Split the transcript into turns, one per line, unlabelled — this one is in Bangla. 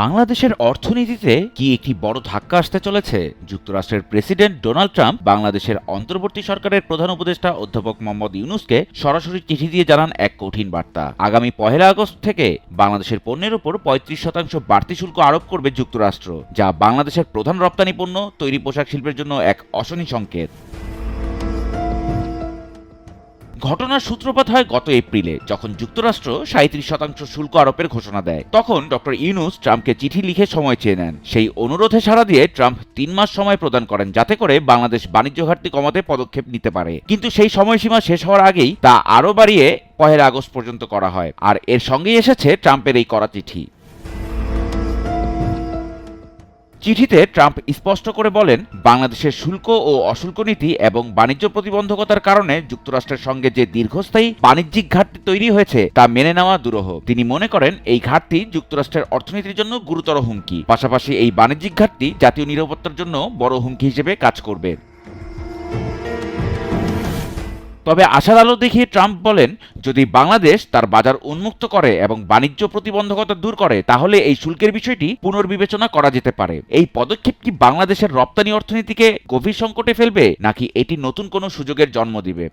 বাংলাদেশের অর্থনীতিতে কি একটি বড় ধাক্কা আসতে চলেছে? যুক্তরাষ্ট্রের প্রেসিডেন্ট ডোনাল্ড ট্রাম্প, বাংলাদেশের অন্তর্বর্তী সরকারের প্রধান উপদেষ্টা অধ্যাপক মোহাম্মদ ইউনুসকে সরাসরি চিঠি দিয়ে জানান এক কঠিন বার্তা। আগামী পহেলা আগস্ট থেকে বাংলাদেশের পণ্যের উপর পঁয়ত্রিশ শতাংশ বাড়তি শুল্ক আরোপ করবে যুক্তরাষ্ট্র, যা বাংলাদেশের প্রধান রপ্তানি পণ্য, তৈরি পোশাক শিল্পের জন্য এক অশনি সংকেত। ঘটনার সূত্রপাত হয় গত এপ্রিলে, যখন যুক্তরাষ্ট্র সাঁত্রিশ শতাংশ শুল্ক আরোপের ঘোষণা দেয়। তখন ডক্টর ইউনুস ট্রাম্পকে চিঠি লিখে সময় চেয়ে নেন। সেই অনুরোধে সাড়া দিয়ে ট্রাম্প তিন মাস সময় প্রদান করেন যাতে করে বাংলাদেশ বাণিজ্য ঘাটতি কমাতে পদক্ষেপ নিতে পারে। কিন্তু সেই সময়সীমা শেষ হওয়ার আগেই তা আরও বাড়িয়ে পহেলা আগস্ট পর্যন্ত করা হয়। আর এর সঙ্গেই এসেছে ট্রাম্পের এই করা চিঠি। চিঠিতে ট্রাম্প স্পষ্ট করে বলেন, বাংলাদেশের শুল্ক ও অশুল্ক নীতি এবং বাণিজ্য প্রতিবন্ধকতার কারণে যুক্তরাষ্ট্রের সঙ্গে যে দীর্ঘস্থায়ী বাণিজ্যিক ঘাটতি তৈরি হয়েছে, তা মেনে নেওয়া দুরূহ। তিনি মনে করেন, এই ঘাটতি যুক্তরাষ্ট্রের অর্থনীতির জন্য গুরুতর হুমকি। পাশাপাশি এই বাণিজ্যিক ঘাটতি জাতীয় নিরাপত্তার জন্য বড় হুমকি হিসেবে কাজ করবে। তবে আশার আলো দেখিয়ে ট্রাম্প বলেন, যদি বাংলাদেশ তার বাজার উন্মুক্ত করে এবং বাণিজ্য প্রতিবন্ধকতা দূর করে, তাহলে এই শুল্কের বিষয়টি পুনর্বিবেচনা করা যেতে পারে। এই পদক্ষেপ কি বাংলাদেশের রপ্তানি অর্থনীতিকে গভীর সংকটে ফেলবে, নাকি এটি নতুন কোনো সুযোগের জন্ম দিবে?